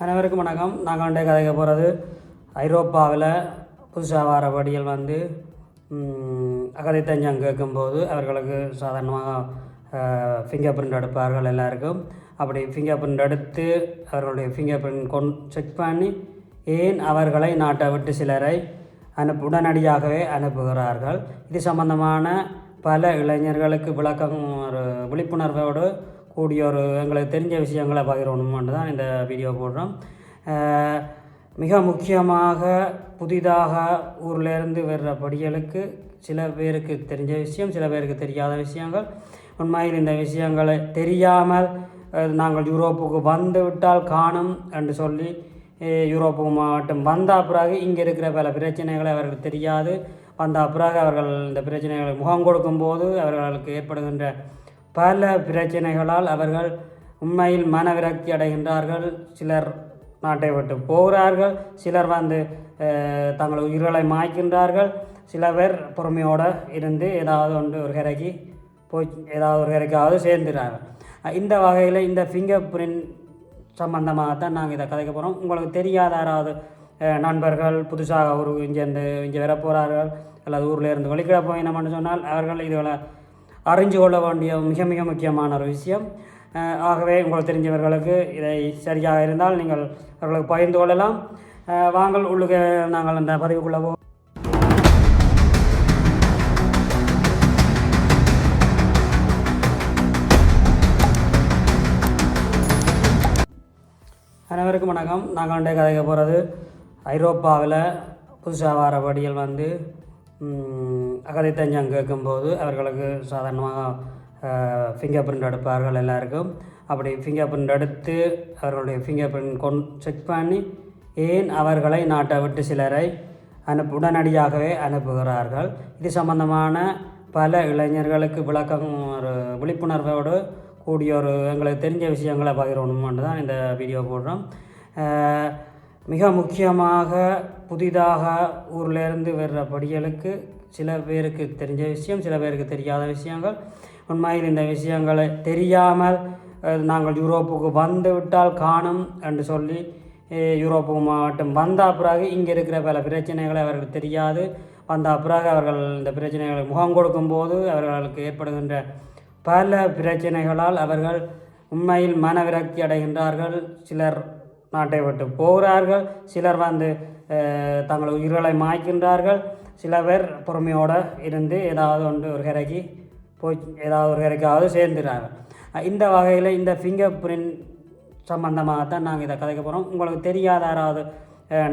அனைவருக்கும் வணக்கம். நாங்கள் வந்து கதைக்க போகிறது ஐரோப்பாவில் புதுசாக வர படிகள் வந்து அகதை அகதி தஞ்சம் கேட்கும்போது அவர்களுக்கு சாதாரணமாக ஃபிங்கர் பிரிண்ட் எடுப்பார்கள் எல்லாருக்கும். அப்படி ஃபிங்கர் பிரிண்ட் எடுத்து அவர்களுடைய ஃபிங்கர் பிரிண்ட் கொண் செக் பண்ணி ஏன் அவர்களை நாட்டை விட்டு சிலரை அனுப்பு உடனடியாகவே அனுப்புகிறார்கள். இது சம்பந்தமான பல இளைஞர்களுக்கு விளக்கம் ஒரு விழிப்புணர்வோடு கூடிய ஒரு எங்களுக்கு தெரிஞ்ச விஷயங்களை பகிரணுமான்னு தான் இந்த வீடியோ போடுறோம். மிக முக்கியமாக புதிதாக ஊர்லேருந்து வர்ற படிகளுக்கு சில பேருக்கு தெரிஞ்ச விஷயம் சில பேருக்கு தெரியாத விஷயங்கள். உண்மையில் இந்த விஷயங்களை தெரியாமல் நாங்கள் யூரோப்புக்கு வந்து விட்டால் காணும் என்று சொல்லி யூரோப்பு யூரோப்புக்கு மட்டும் வந்த பிறகு இங்கே இருக்கிற பல பிரச்சனைகளை அவர்களுக்கு தெரியாது. வந்த பிறகு அவர்கள் இந்த பிரச்சனைகளை முகம் கொடுக்கும்போது அவர்களுக்கு ஏற்படுகின்ற பல பிரச்சனைகளால் அவர்கள் உண்மையில் மனவிரக்தி அடைகின்றார்கள். சிலர் நாட்டை விட்டு போகிறார்கள். சிலர் வந்து தங்கள் உயிர்களை மாய்க்கின்றார்கள். சில பேர் பொறுமையோடு இருந்து ஏதாவது ஒன்று ஒரு கரைக்கு போய் ஏதாவது ஒரு கரைக்காவது சேர்ந்துறார்கள். இந்த வகையில் இந்த ஃபிங்கர் பிரிண்ட் சம்பந்தமாகத்தான் நாங்கள் இதை கதைக்க போகிறோம் உங்களுக்கு தெரியாத யாராவது நண்பர்கள் புதுசாக ஒரு இங்கேருந்து இங்கே வர போகிறார்கள் அல்லது ஊரில் இருந்து வெளிக்கிட போயினோம்னு சொன்னால் அவர்கள் இதுகளை அறிஞ்சு கொள்ள வேண்டிய மிக மிக முக்கியமான ஒரு விஷயம். ஆகவே உங்களுக்கு தெரிஞ்சவர்களுக்கு இதை சரியாக இருந்தால் நீங்கள் அவர்களுக்கு பகிர்ந்து கொள்ளலாம். வாங்கள் உள்ளுக்கு நாங்கள் அந்த பதிவுக்குள்ளே போ அனைவருக்கும் வணக்கம். நாங்கள் வந்து கதைக்க போகிறது ஐரோப்பாவில் புதுசாக வர படிகள் வந்து அகதி தஞ்சம் கேட்கும்போது அவர்களுக்கு சாதாரணமாக ஃபிங்கர் பிரிண்ட் எடுப்பார்கள் எல்லாருக்கும். அப்படி ஃபிங்கர் பிரிண்ட் எடுத்து அவர்களுடைய ஃபிங்கர் பிரிண்ட் கொண் செக் பண்ணி ஏன் அவர்களை நாட்டை விட்டு சிலரை அனுப்பு உடனடியாகவே அனுப்புகிறார்கள். இது சம்பந்தமான பல இளைஞர்களுக்கு விளக்கம் ஒரு விழிப்புணர்வோடு கூடிய ஒரு எங்களுக்கு தெரிஞ்ச விஷயங்களை பகிரணுமென்று தான் இந்த வீடியோ போடுறோம். மிக முக்கியமாக புதிதாக ஊர்லேருந்து வர்ற படிகளுக்கு சில பேருக்கு தெரிஞ்ச விஷயம் சில பேருக்கு தெரியாத விஷயங்கள். உண்மையில் இந்த விஷயங்களை தெரியாமல் நாங்கள் யூரோப்புக்கு வந்து விட்டால் காணும் என்று சொல்லி யூரோப்பு யூரோப்புக்கு வந்த பிறகு இங்கே இருக்கிற பல பிரச்சனைகளை அவர்களுக்கு தெரியாது. வந்த பிறகு அவர்கள் இந்த பிரச்சனைகளை முகம் கொடுக்கும்போது அவர்களுக்கு ஏற்படுகின்ற பல பிரச்சனைகளால் அவர்கள் உண்மையில் மனவிரக்தி அடைகின்றார்கள். சிலர் நாட்டை விட்டு போகிறார்கள். சிலர் வந்து தங்கள் உயிர்களை மாய்க்கின்றார்கள். சில பேர் பொறுமையோடு இருந்து ஏதாவது ஒன்று ஒரு கரைக்கு போய் ஏதாவது ஒரு கரைக்காவது சேர்ந்துடுறார்கள் இந்த வகையில் இந்த ஃபிங்கர் பிரிண்ட் சம்பந்தமாகத்தான் நாங்கள் இதை கதைக்க போகிறோம் உங்களுக்கு தெரியாத யாராவது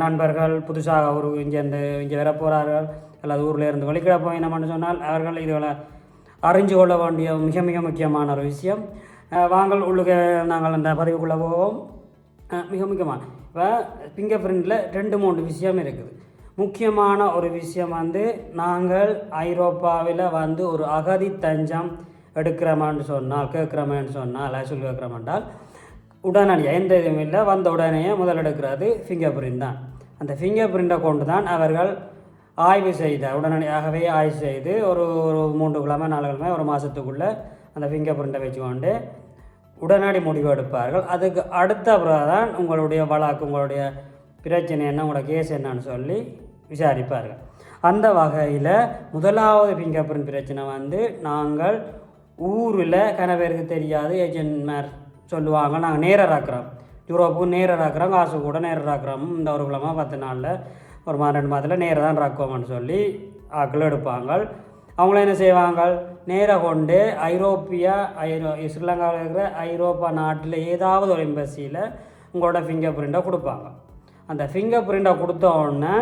நண்பர்கள் புதுசாக ஒரு இங்கேருந்து இங்கே வர போகிறார்கள் அல்லது ஊரில் இருந்து வெளிக்கிட போயினோம்னு சொன்னால் அவர்கள் இதுகளை அறிஞ்சு கொள்ள வேண்டிய மிக மிக முக்கியமான ஒரு விஷயம். வாங்கள் உள்ளுக்கு நாங்கள் அந்த பதிவுக்குள்ளே போவோம். மிக முக்கியமான. இப்போ ஃபிங்கர் பிரிண்டில் ரெண்டு மூணு விஷயம் இருக்குது. முக்கியமான ஒரு விஷயம் வந்து நாங்கள் ஐரோப்பாவில் வந்து ஒரு அகதி தஞ்சம் எடுக்கிறோமான்னு சொன்னால் கேட்குறோமேன்னு சொன்னால் அசூல் கேட்குறோமென்றால் உடனடியாக எந்த இதுவும் இல்லை வந்த உடனே முதல் எடுக்கிறது ஃபிங்கர் பிரிண்ட் தான். அந்த ஃபிங்கர் பிரிண்டை கொண்டு தான் அவர்கள் ஆய்வு செய்த உடனடியாகவே ஆய்வு செய்து ஒரு ஒரு மூன்று கிழமை நாலு கிழமை ஒரு மாதத்துக்குள்ளே அந்த ஃபிங்கர் பிரிண்டை வச்சுக்கொண்டு உடனடி முடிவு எடுப்பார்கள். அதுக்கு அடுத்த பிறகு தான் உங்களுடைய வழக்கு உங்களுடைய பிரச்சனை என்ன உங்களோட கேஸ் என்னன்னு சொல்லி விசாரிப்பார்கள். அந்த வகையில் முதலாவது ஃபிங்கர் பிரிண்ட் பிரச்சனை வந்து நாங்கள் ஊரில் கன பேருக்கு தெரியாது ஏஜென்ட்மார் சொல்லுவாங்க. நாங்கள் நேரராக்குறோம். யூரோப்புக்கு நேரராக்கிறோம் காசு கூட நேரராக்கிறோம். இந்த ஒரு கிழமை பத்து நாளில் ஒரு மாதம் ரெண்டு மாதத்தில் நேராக தான் ராக்குவோம்னு சொல்லி ஆக்கள் எடுப்பாங்க. அவங்கள என்ன செய்வாங்க? நேராக கொண்டு ஐரோப்பியா ஐரோ ஸ்ரீலங்காவில் இருக்கிற ஐரோப்பா நாட்டில் ஏதாவது ஒரு எம்பசியில் உங்களோட ஃபிங்கர் பிரிண்டை கொடுப்பாங்க. அந்த ஃபிங்கர் பிரிண்டை கொடுத்த உடனே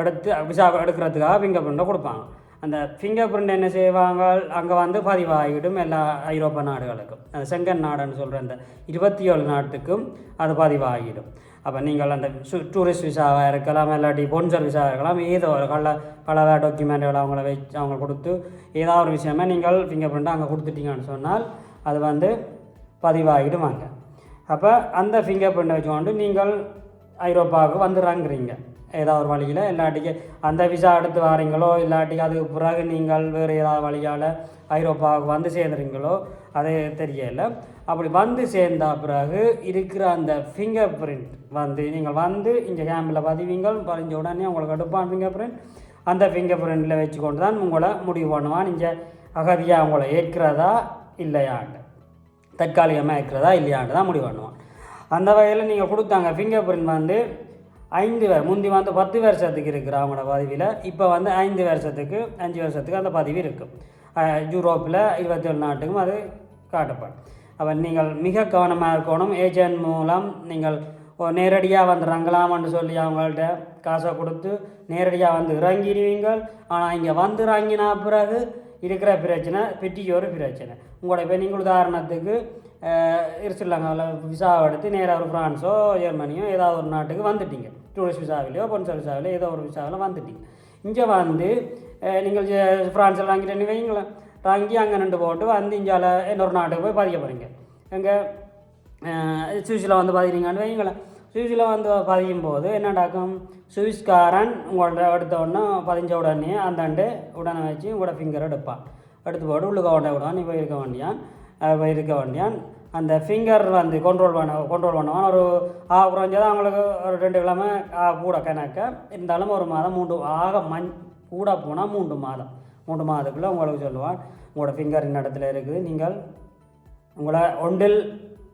எடுத்து விசா எடுக்கிறதுக்காக ஃபிங்கர் பிரிண்ட்டை கொடுப்பாங்க. அந்த ஃபிங்கர் பிரிண்ட் என்ன செய்வாங்க? அங்கே வந்து பதிவாகிடும் எல்லா ஐரோப்பா நாடுகளுக்கும். அந்த செங்கன் நாடுன்னு சொல்கிற அந்த இருபத்தி ஏழு நாட்டுக்கும் அது பதிவாகிடும் அப்போ நீங்கள் அந்த டூரிஸ்ட் விசாவாக இருக்கலாம் இல்லாட்டி பொன்சர் விசாவாக இருக்கலாம் ஏதோ ஒரு கள்ள பல டாக்குமெண்ட்டுகளை அவங்கள வச்சு அவங்க கொடுத்து ஏதாவது ஒரு விஷயமா நீங்கள் ஃபிங்கர் பிரிண்ட்டை அங்கே கொடுத்துட்டீங்கன்னு சொன்னால் அது வந்து பதிவாகிடுவாங்க அப்போ அந்த ஃபிங்கர் பிரிண்டை வச்சுக்கொண்டு நீங்கள் ஐரோப்பாவுக்கு வந்துடுறாங்கிறீங்க. ஏதாவது ஒரு வழியில் இல்லாட்டிக்கு அந்த விசா எடுத்து வாரீங்களோ இல்லாட்டி அதுக்கு பிறகு நீங்கள் வேறு ஏதாவது வழியால் ஐரோப்பாவுக்கு வந்து சேர்ந்துறீங்களோ அது தெரியல. அப்படி வந்து சேர்ந்த பிறகு இருக்கிற அந்த ஃபிங்கர் பிரிண்ட் வந்து நீங்கள் வந்து இங்கே கேம்பில் பதிவீங்கள் பதிஞ்ச உடனே உங்களுக்கு எடுப்பான் ஃபிங்கர் பிரிண்ட் அந்த ஃபிங்கர் பிரிண்டில் வச்சுக்கொண்டு தான் உங்களை முடிவு பண்ணுவான். இங்கே அகதியாக உங்களை ஏற்கிறதா இல்லையாண்டு தற்காலிகமாக இருக்கிறதா இல்லையாண்டு தான் முடிவு பண்ணுவான். அந்த வகையில் நீங்கள் கொடுத்தாங்க ஃபிங்கர் பிரிண்ட் வந்து ஐந்து வே முந்தி வந்து பத்து வருஷத்துக்கு இருக்குது அவங்களோட பதவியில் இப்போ வந்து ஐந்து வருஷத்துக்கு அஞ்சு வருஷத்துக்கு அந்த பதவி இருக்கும் யூரோப்பில் இருபத்தேழு நாட்டுக்கும் அது காட்டப்படும். அப்போ நீங்கள் மிக கவனமாக இருக்கணும். ஏஜென்ட் மூலம் நீங்கள் நேரடியாக வந்துடுறாங்களாம்னு சொல்லி அவங்கள்ட்ட காசை கொடுத்து நேரடியாக வந்து இறங்கிடுவீங்கள். ஆனால் இங்கே வந்து இறங்கினா பிறகு இருக்கிற பிரச்சனை பெட்டிக்கு ஒரு பிரச்சனை. உங்களோட இப்போ நீங்கள் உதாரணத்துக்கு ஸ்ரீலங்காவில் விசாவை எடுத்து நேராக ஒரு ஃப்ரான்ஸோ ஜெர்மனியோ ஏதாவது ஒரு நாட்டுக்கு வந்துட்டீங்க. டூரிஸ்ட் விசாவிலையோ பொன்சல் விசாவிலையோ ஏதோ ஒரு விசாவில் வந்துட்டீங்க. இங்கே வந்து நீங்கள் ஃப்ரான்ஸில் வாங்கிட்டு வைங்களேன் வாங்கி அங்கே நின்று போட்டு வந்து இந்தியாவில் இன்னொரு நாட்டுக்கு போய் பதிக்க போகிறீங்க எங்கே சுவிஸில் வந்து பதிக்கிறீங்கன்னு வைங்களேன் சுவிஸில் வந்து பதியும் போது என்னடாக்கும் சுவிஸ்காரன் உங்களோட எடுத்த உடனே பதிஞ்ச உடனே அந்தாண்டு உடனே வச்சு உங்களோட ஃபிங்கர் எடுப்பான். எடுத்து போட்டு உள்ளுக்க கொண்டே விடுவான் நீ போயிருக்க வேண்டியான். இருக்க வேண்டியான். அந்த ஃபிங்கர் வந்து கண்ட்ரோல் பண்ண கண்ட்ரோல் பண்ணுவான். ஒரு ஆ குறைஞ்சது அவங்களுக்கு ஒரு ரெண்டு கிழமை கூட கணக்க. இருந்தாலும் ஒரு மாதம் மூன்று ஆக மண் கூட போனால் மூன்று மாதம். மூன்று மாதத்துக்குள்ளே உங்களுக்கு சொல்லுவான் உங்களோட ஃபிங்கர் இந்த இடத்துல இருக்குது. நீங்கள் உங்களை ஒன்றில்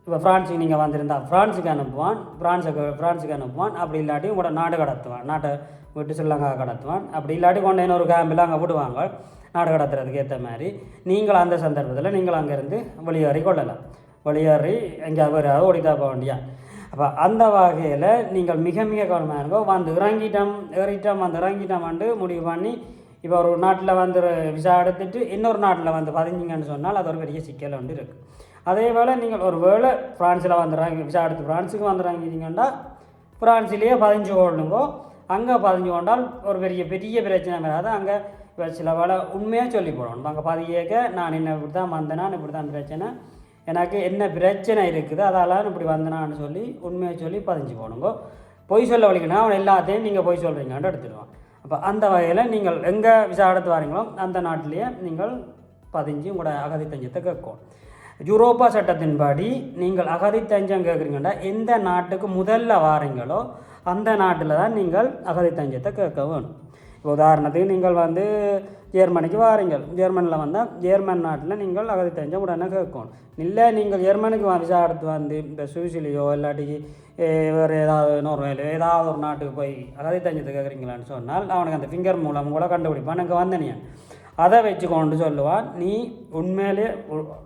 இப்போ ஃப்ரான்ஸுக்கு நீங்கள் வந்திருந்தால் ஃப்ரான்ஸுக்கு அனுப்புவான். ஃப்ரான்ஸுக்கு ஃப்ரான்ஸுக்கு அனுப்புவான். அப்படி இல்லாட்டி உங்களோட நாடு கடத்துவான். நாட்டை விட்டு ஸ்ரீலங்கா கடத்துவான். அப்படி இல்லாட்டி கொண்டு இன்னொரு கேம்பில் அங்கே விடுவாங்க. நாடு கடத்துறதுக்கு ஏற்ற மாதிரி. நீங்கள் அந்த சந்தர்ப்பத்தில் நீங்கள் அங்கேருந்து வெளியேறி கொள்ளலாம். வெளியேறி எங்கேயாவது வராது ஓடித்தா போக வேண்டியா? அப்போ அந்த வகையில் நீங்கள் மிக மிக கவனமாக இருக்கோ வந்து இறங்கிட்டோம் ஏறிட்டோம் வந்து இறங்கிட்டோம்ட்டு முடிவு பண்ணி இப்போ ஒரு நாட்டில் வந்து விசா எடுத்துட்டு இன்னொரு நாட்டில் வந்து பதிஞ்சிங்கன்னு சொன்னால் அது ஒரு பெரிய சிக்கல் வந்து இருக்குது அதே போல் நீங்கள் ஒரு வேளை ஃப்ரான்ஸில் வந்துடுறாங்க விசா எடுத்து ஃப்ரான்ஸுக்கு வந்துடுறாங்க ஃப்ரான்ஸிலேயே பதிஞ்சு கொள்ளுங்கோ அங்கே பதிஞ்சு கொண்டால் ஒரு பெரிய பெரிய பிரச்சனை வராது. அங்கே இப்போ சில வேலை உண்மையாக சொல்லி போடணும். அங்கே பதியேக்க நான் என்ன இப்படி தான் வந்தேனான் இப்படி தான் பிரச்சனை. எனக்கு என்ன பிரச்சனை இருக்குது? அதால் இப்படி வந்தனான்னு சொல்லி உண்மையாக சொல்லி பதிஞ்சு போடுங்க. பொய் சொல்ல வழிக்கணும் அவன் எல்லாத்தையும் நீங்கள் பொய் சொல்கிறீங்கன்ட்டு எடுத்துடுவான். அப்போ அந்த வகையில் நீங்கள் எங்கே விசா எடுத்து வரீங்களோ அந்த நாட்டிலேயே நீங்கள் பதிஞ்சு உங்களோட அகதி தஞ்சத்தை கேட்கும் யூரோப்பா சட்டத்தின்படி நீங்கள் அகதி தஞ்சம் கேட்குறீங்கன்னா எந்த நாட்டுக்கு முதல்ல வாரீங்களோ அந்த நாட்டில் தான் நீங்கள் அகதி தஞ்சத்தை கேட்க வேணும். இப்போ உதாரணத்துக்கு நீங்கள் வந்து ஜெர்மனிக்கு வாரீங்கள். ஜெர்மனியில் வந்தால் ஜெர்மன் நாட்டில் நீங்கள் அகதி தஞ்சம் உடனே கேட்கணும். இல்லை நீங்கள் ஜெர்மனுக்கு விசா எடுத்து வந்து இந்த சுவிசிலியோ இல்லாட்டி வேறு ஏதாவது நோர்வேலையோ ஏதாவது ஒரு நாட்டுக்கு போய் அகதி தஞ்சத்தை கேட்குறீங்களான்னு சொன்னால் அவனுக்கு அந்த ஃபிங்கர் மூலம் கூட கண்டுபிடிப்பான். எனக்கு வந்தனியன் அதை வச்சு கொண்டு சொல்லுவான் நீ உண்மையிலே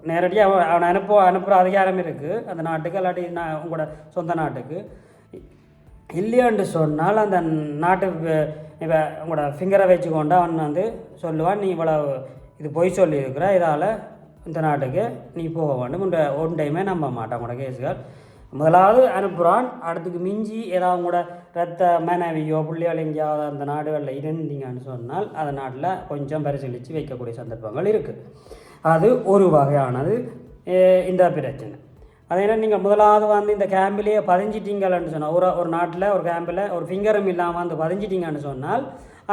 நேரடியாக அவனை அனுப்ப அனுப்புகிற அதிகாரம் இருக்குது அந்த நாட்டுக்கு இல்லாட்டி நான் உங்களோட சொந்த நாட்டுக்கு. இல்லையான்னு சொன்னால் அந்த நாட்டு இப்போ உங்களோட ஃபிங்கரை வச்சுக்கொண்டு அவன் வந்து சொல்லுவான் நீ இவ்வளோ இது பொய் சொல்லியிருக்கிற இதால் இந்த நாட்டுக்கு நீ போக வேண்டும். இந்த ஒன் டைமே நம்ப மாட்டான் உங்களோட கேஸுகள். முதலாவது அனுப்புகிறான் அடுத்துக்கு மிஞ்சி ஏதாவது கூட ரத்த மனைவியோ பிள்ளைகள் எங்கேயாவது அந்த நாடுகளில் இருந்தீங்கன்னு சொன்னால் அந்த நாட்டில் கொஞ்சம் பரிசீலித்து வைக்கக்கூடிய சந்தர்ப்பங்கள் இருக்குது அது ஒரு வகையானது இந்த பிரச்சனை. அதே நீங்கள் முதலாவது வந்து இந்த கேம்பிலேயே பதிஞ்சிட்டீங்கன்னு சொன்னால் ஒரு ஒரு நாட்டில் ஒரு கேம்பில் ஒரு ஃபிங்கரும் இல்லாமல் வந்து பதிஞ்சிட்டிங்கன்னு சொன்னால்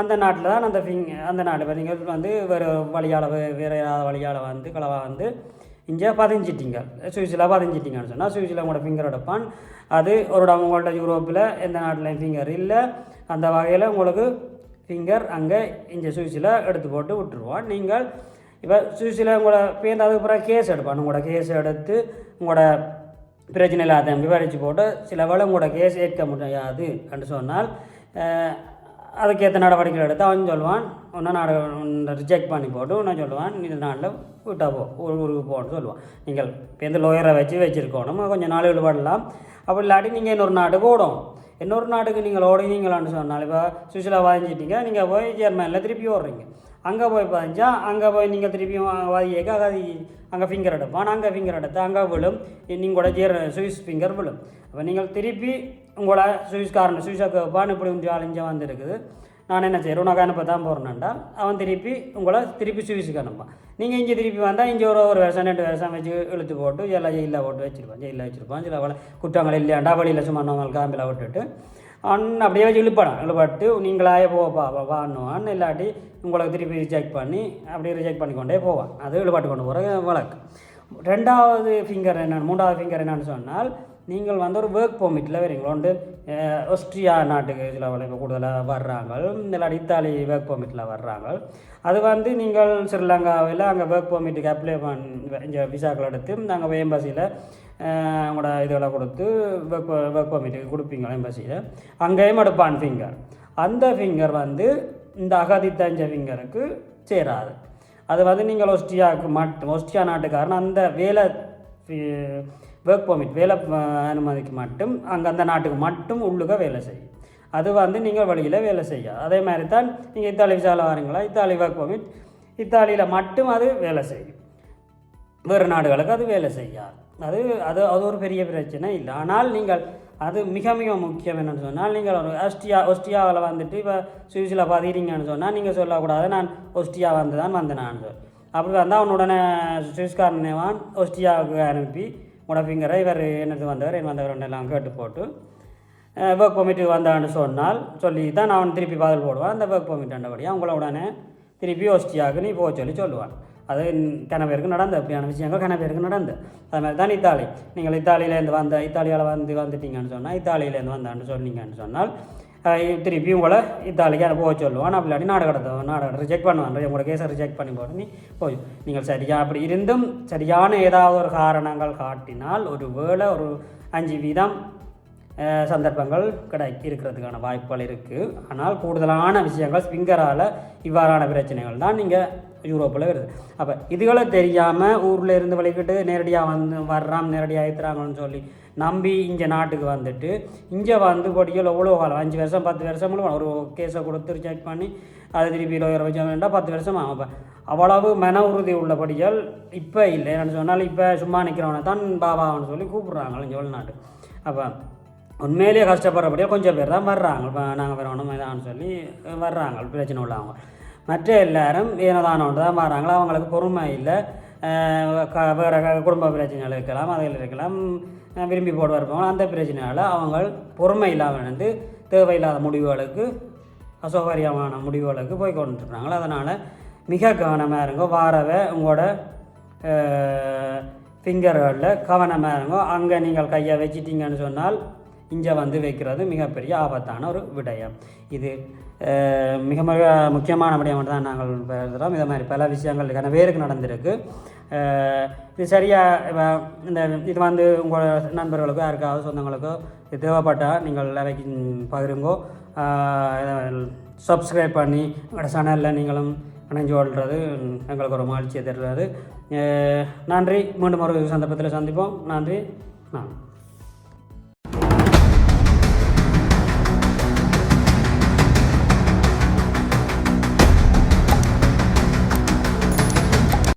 அந்த நாட்டில் தான் அந்த ஃபிங் அந்த நாட்டில் நீங்கள் வந்து வேறு வழியால் வேறு ஏதாவது வழியால் வந்து களவாக வந்து இங்கே பதிஞ்சிட்டிங்க. சுவிட்சில் பதிஞ்சிட்டிங்கன்னு சொன்னால் சுவிட்சில் உங்களோட ஃபிங்கர் எடுப்பான். அது ஒரு உங்கள்ட்ட யூரோப்பில் எந்த நாட்டிலையும் ஃபிங்கர் இல்லை. அந்த வகையில் உங்களுக்கு ஃபிங்கர் அங்கே இங்கே சுவிட்சில் எடுத்து போட்டு விட்டுருவான். நீங்கள் இப்போ சுவிஸில் உங்களை பேருந்து அதுக்கு பிறகு கேஸ் எடுப்பான் உங்களோட கேஸ் எடுத்து உங்களோட பிரச்சனை இல்லாத விவரித்து போட்டு சில வேலை உங்களோட கேஸ் ஏற்க முடியாது என்று சொன்னால் அதுக்கேற்ற நடவடிக்கை எடுத்து அவன் சொல்லுவான் ஒன்று நட ரிஜெக்ட் பண்ணி போட்டு ஒன்று சொல்லுவான் இந்த நாளில் விட்டா போ ஒரு ஊருக்கு போகணும்னு சொல்லுவான் நீங்கள் பேருந்து லோயரை வச்சு வச்சுருக்கணும் கொஞ்சம் நாள் விடுபடலாம் அப்படி இல்லாட்டி நீங்கள் இன்னொரு நாட்டுக்கு ஓடும் இன்னொரு நாட்டுக்கு நீங்கள் ஓடுனீங்களான்னு சொன்னால் இப்போ சுவிஸில் வாங்கிட்டீங்க நீங்கள் போய் ஜெர்மனியில் திருப்பி ஓடுறீங்க அங்கே போய் பதிஞ்சா அங்கே போய் நீங்கள் திருப்பியும் வாதியேக்க அகதி அங்கே ஃபிங்கர் எடுப்பான். அங்கே ஃபிங்கர் எடுத்து அங்கே விழும். நீங்களோட ஜீர சுவிஸ் ஃபிங்கர் விழும். அப்போ நீங்கள் திருப்பி உங்களோட சுவிஸ்காரன் சுவிஸாக்கு வைப்பான் இப்படி கொஞ்சம் அழிஞ்சா வந்துருக்குது. நான் என்ன செய்கிறேன் உனக்கு அனுப்ப தான் போகிறேன்டா அவன் திருப்பி உங்களை திருப்பி சுவிஸுக்கு அனுப்பான். நீங்கள் இங்கே திருப்பி வந்தால் இங்கே ஒரு ஒரு வருஷம் ரெண்டு வருஷம் வச்சு இழுத்து போட்டு எல்லாம் ஜெயிலில் போட்டு வச்சுருப்பான். ஜெயிலில் வச்சுருப்பான். சில குற்றங்கள் இல்லையாண்டா வழியில் சும்மா நம்ம காம்பில் விட்டுட்டு. அவன் அப்படியே வச்சு இழுப்பானான் இழுப்பட்டு நீங்களாயே போ பா அண்ணுவான்னு இல்லாட்டி உங்களை திருப்பி ரிஜெக்ட் பண்ணி அப்படியே ரிஜெக்ட் பண்ணிக்கொண்டே போவான் அது இழுபாட்டு கொண்டு போகிற வழக்கு. ரெண்டாவது ஃபிங்கர் என்ன மூன்றாவது ஃபிங்கர் என்னன்னு சொன்னால் நீங்கள் வந்து ஒரு ஒர்க் பெர்மிட்டில் வரீங்களா வந்து ஆஸ்ட்ரியா நாட்டுக்கு இதில் இப்போ கூடுதலாக வர்றாங்க. இல்லாட்டி இத்தாலி ஒர்க் பெர்மிட்டில் வர்றாங்க. அது வந்து நீங்கள் ஸ்ரீலங்காவில் அங்கே ஒர்க் பெர்மிட்டுக்கு அப்ளை பண்ணி இங்கே விசாக்கள் எடுத்து நாங்கள் எம்பசியில் உங்களோட இதெல்லாம் கொடுத்து ஒர்க் ஒர்க் பெர்மிட்டுக்கு கொடுப்பீங்க எம்பசியில் அங்கேயும் எடுப்பான் ஃபிங்கர் அந்த ஃபிங்கர் வந்து இந்த அகதி சேராது. அது வந்து நீங்கள் ஒஸ்டியாவுக்கு மட்டும் ஒஸ்டியா நாட்டுக்காரன் அந்த வேலை ஒர்க் பர்மிட் வேலை அனுமதிக்கு மட்டும் அங்கே அந்த நாட்டுக்கு மட்டும் உள்ளுக வேலை செய்யும் அது வந்து நீங்கள் வழியில் வேலை செய்யாது அதே மாதிரி தான் நீங்கள் இத்தாலி விசாவில் வரீங்களா? இத்தாலி ஒர்க் பர்மிட் இத்தாலியில் மட்டும் அது வேலை செய்யும் வேறு நாடுகளுக்கு அது வேலை செய்யாது. அது அது அது ஒரு பெரிய பிரச்சனை இல்லை. ஆனால் நீங்கள் அது மிக மிக முக்கியம் என்னென்னு சொன்னால் நீங்கள் ஒரு ஆஸ்டியா ஒஸ்டியாவில் வந்துட்டு இப்போ சுவிஸில் பார்த்துக்கிறீங்கன்னு சொன்னால் நீங்கள் சொல்லக்கூடாது நான் ஒஸ்டியா வந்து தான் வந்தேனான்னு சொல். அப்படி வந்தால் அவன் உடனே சுவிஸ்காரனேவான் ஒஸ்டியாவுக்கு அனுப்பி உட ஃபிங்கரை இவர் என்னது வந்தவர் என் வந்தவர் எல்லாம் கேட்டு போட்டு ஒர்க் பெர்மிட் வந்தான்னு சொன்னால் சொல்லி தான் அவன் திருப்பி பதில் போடுவான். அந்த ஒர்க் பர்மிட் ஆண்டபடியாக அவங்கள உடனே திருப்பி ஒஸ்டியாவுக்கு நீ போக சொல்லி சொல்லுவான். அது கன பேருக்கு நடந்த அப்படியான விஷயங்கள் கன பேருக்கு நடந்து. அது மாதிரி தான் இத்தாலி. நீங்கள் இத்தாலியிலேருந்து வந்த இத்தாலியால் வந்து வந்துட்டீங்கன்னு சொன்னால் இத்தாலியிலேருந்து வந்தான்னு சொன்னீங்கன்னு சொன்னால் திருப்பி உங்களை இத்தாலிக்கு போக சொல்லுவான். அப்படி இல்லாட்டி நாடகத்தை நாடகத்தை ரிஜெக்ட் பண்ணுவான். உங்களோட கேஸை ரிஜெக்ட் பண்ணி போட்டு நீ போய். நீங்கள் சரியா அப்படி இருந்தும் சரியான ஏதாவது ஒரு காரணங்கள் காட்டினால் ஒரு வேளை ஒரு அஞ்சு வீதம் சந்தர்ப்பங்கள் கிடை இருக்கிறதுக்கான வாய்ப்புகள் இருக்குது ஆனால் கூடுதலான விஷயங்கள் ஸ்பிங்கரால் இவ்வாறான பிரச்சனைகள் தான் நீங்கள் யூரோப்பில் வருது. அப்போ இதுகளை தெரியாமல் ஊரில் இருந்து வழிக்கிட்டு நேரடியாக வந்து வர்றான் நேரடியாக ஏற்றுறாங்கன்னு சொல்லி நம்பி இங்கே நாட்டுக்கு வந்துட்டு இங்கே வந்து பொடிகள் எவ்வளோ காலம்? அஞ்சு வருஷம் பத்து வருஷம் ஒரு கேஸை கொடுத்து ரிஜெக்ட் பண்ணி அதை திருப்பி லோயர் வச்ச வேண்டாம் பத்து வருஷம்? ஆகும் அப்போ அவ்வளவு மன உறுதி உள்ளபடியால் இப்போ இல்லை. என்னென்னு சொன்னால் இப்போ சும்மா நிற்கிறவனை தான் பாபான்னு சொல்லி கூப்பிட்றாங்க இங்கே நாட்டு அப்போ உண்மையிலேயே கஷ்டப்படுறபடியாக கொஞ்சம் பேர் தான் வர்றாங்க. இப்போ நாங்கள் வரணும் இதான்னு சொல்லி வர்றாங்க. பிரச்சனை உள்ளவங்க. மற்ற எல்லாரும் ஏனதானோண்டு தான் வர்றாங்களோ அவங்களுக்கு பொறுமை இல்லை. வேறு குடும்ப பிரச்சனைகள் இருக்கலாம் அதில் இருக்கலாம். விரும்பி போட்டு இருப்பாங்க அந்த பிரச்சனையால் அவங்க பொறுமை இல்லாமல் வந்து தேவையில்லாத முடிவுகளுக்கு அசௌகரியமான முடிவுகளுக்கு போய் கொண்டுருக்குறாங்களோ அதனால் மிக கவனமாக இருங்க வாரவை உங்களோட ஃபிங்கர்களில் கவனமாக இருங்க. அங்கே நீங்கள் கையை வச்சிட்டிங்கன்னு சொன்னால் இங்கே வந்து வைக்கிறது மிகப்பெரிய ஆபத்தான ஒரு விடயம். இது மிக மிக முக்கியமான விடயம் தான் நாங்கள் பேசுகிறோம் இதை மாதிரி பல விஷயங்கள் கன பேருக்கு நடந்திருக்கு. இது சரியாக இந்த இது வந்து உங்கள் நண்பர்களுக்கோ யாருக்காவது சொந்தங்களுக்கோ இது தேவைப்பட்டால் நீங்கள் வேலைக்கு பகிருங்கோ. சப்ஸ்கிரைப் பண்ணி எங்களோட சேனலில் நீங்களும் இணைஞ்சு வாழ்கிறது எங்களுக்கு ஒரு மகிழ்ச்சியை தருகிறது. நன்றி. மீண்டும் ஒரு சந்தர்ப்பத்தில் சந்திப்போம். நன்றி. நான்